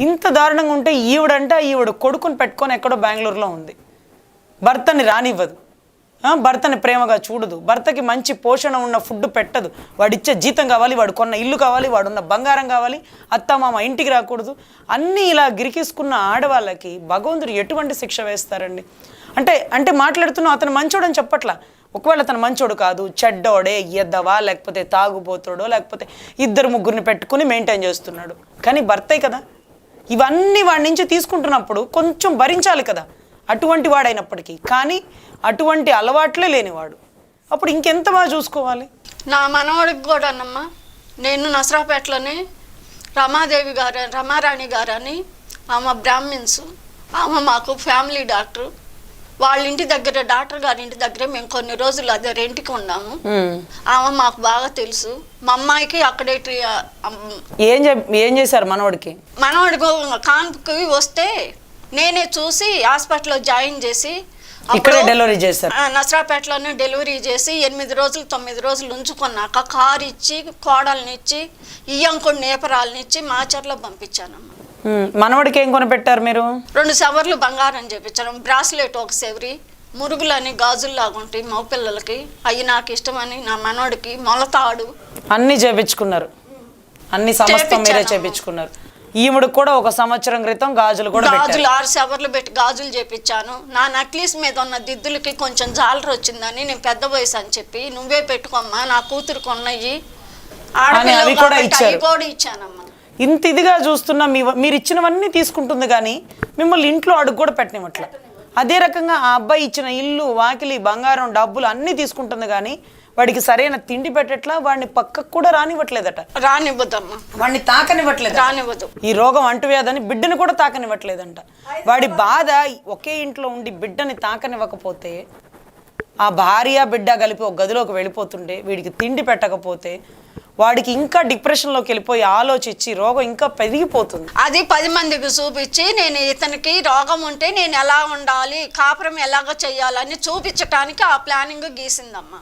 ఇంత దారుణంగా ఉంటే ఈవిడంటే ఈవిడ కొడుకుని పెట్టుకొని ఎక్కడో బెంగళూరులో ఉంది. భర్తని రానివ్వదు. భర్తని ప్రేమగా చూడదు. భర్తకి మంచి పోషణ ఉన్న ఫుడ్ పెట్టదు. వాడిచ్చే జీతం కావాలి వాడు కొన్న ఇల్లు కావాలి వాడున్న బంగారం కావాలి అత్త మామ ఇంటికి రాకూడదు. అన్నీ ఇలా గిరికిసుకున్న ఆడవాళ్ళకి భగవంతుడు ఎటువంటి శిక్ష వేస్తారండి? అంటే అంటే మాట్లాడుతున్నావు అతను మంచోడని చెప్పట్లా? ఒకవేళ అతను మంచోడు కాదు చెడ్డోడే ఎద్దవా లేకపోతే తాగుబోతుడో లేకపోతే ఇద్దరు ముగ్గురిని పెట్టుకుని మెయింటైన్ చేస్తున్నాడు. కానీ భర్తే కదా? ఇవన్నీ వాడి నుంచి తీసుకుంటున్నప్పుడు కొంచెం భరించాలి కదా. అటువంటి వాడైనప్పటికీ. కానీ అటువంటి అలవాట్లే లేనివాడు. అప్పుడు ఇంకెంత బాగా చూసుకోవాలి? నా మనవాడికి కూడా అన్నమ్మా నేను నసరాపేటలోనే రమాదేవి గారు రమారాణి గారు అని ఆమె బ్రాహ్మిన్స్ ఆమె మాకు ఫ్యామిలీ డాక్టర్. వాళ్ళ ఇంటి దగ్గర డాక్టర్ గారి ఇంటి దగ్గర మేము కొన్ని రోజులు అదే రెంట్కి ఉన్నాము. ఆమె మాకు బాగా తెలుసు. మా అమ్మాయికి అక్కడే ఏం ఏం చేశారు మనవాడికి మనవాడి కాన్పుకి వస్తే నేనే చూసి హాస్పిటల్లో జాయిన్ చేసి ఇక్కడే డెలివరీ చేశారు. నసరాపేటలోనే డెలివరీ చేసి ఎనిమిది రోజులు తొమ్మిది రోజులు ఉంచుకున్నాక కారు ఇచ్చి కోడల్ని ఇచ్చి ఇయ్యంకుడు నేపరాలని ఇచ్చి మాచర్లో పంపించానమ్మ. మనవాడికి ఏం కొనిపెట్టారు మీరు? రెండు సవర్లు బంగారం చేపించాను బ్రాస్లెట్ ఒక సెవరి మురుగులని గాజుల్లాగా ఉంటాయి మగపిల్లలకి అవి నాకు ఇష్టమని నా మనోడికి మొలతాడు. అన్నీ చేపించుకున్నారు. అన్ని సమస్తం మీరే. చేపించుకున్నారు. ఈవిడ కూడా ఒక సంవత్సరం క్రితం గాజులు కూడా గాజులు ఆరు సవర్లు పెట్టి గాజులు చేపించాను. నా నక్లీస్ మీద ఉన్న దిద్దులకి కొంచెం జాలరు వచ్చిందని నేను పెద్ద వయసు అని చెప్పి నువ్వే పెట్టుకోమ్మా నా కాబట్టి ఇచ్చారు. అవి కూడా ఇచ్చానమ్మా. ఇంత ఇదిగా చూస్తున్నా మీ మీరు ఇచ్చినవన్నీ తీసుకుంటుంది కానీ మిమ్మల్ని ఇంట్లో అడుగు కూడా పెట్టనివ్వట్లే. అదే రకంగా ఆ అబ్బాయి ఇచ్చిన ఇల్లు వాకిలి బంగారం డబ్బులు అన్నీ తీసుకుంటుంది కానీ వాడికి సరైన తిండి పెట్టట్లా వాడిని పక్కకు కూడా రానివ్వట్లేదట. రానివ్వదమ్మా. వాడిని తాకనివ్వట్లేదు రానివ్వదు. ఈ రోగం అంటువ్యాధని బిడ్డని కూడా తాకనివ్వట్లేదంట. వాడి బాధ ఒకే ఇంట్లో ఉండి బిడ్డని తాకనివ్వకపోతే ఆ భార్య బిడ్డ కలిపి ఒక గదిలోకి వెళ్ళిపోతుంటే వీడికి తిండి పెట్టకపోతే వాడికి ఇంకా డిప్రెషన్లోకి వెళ్ళిపోయి ఆలోచించి రోగం ఇంకా పెరిగిపోతుంది. అది పది మందికి చూపించి నేను ఇతనికి రోగం ఉంటే నేను ఎలా ఉండాలి కాపురం ఎలాగ చేయాలని చూపించటానికి ఆ ప్లానింగ్ గీసిందమ్మా.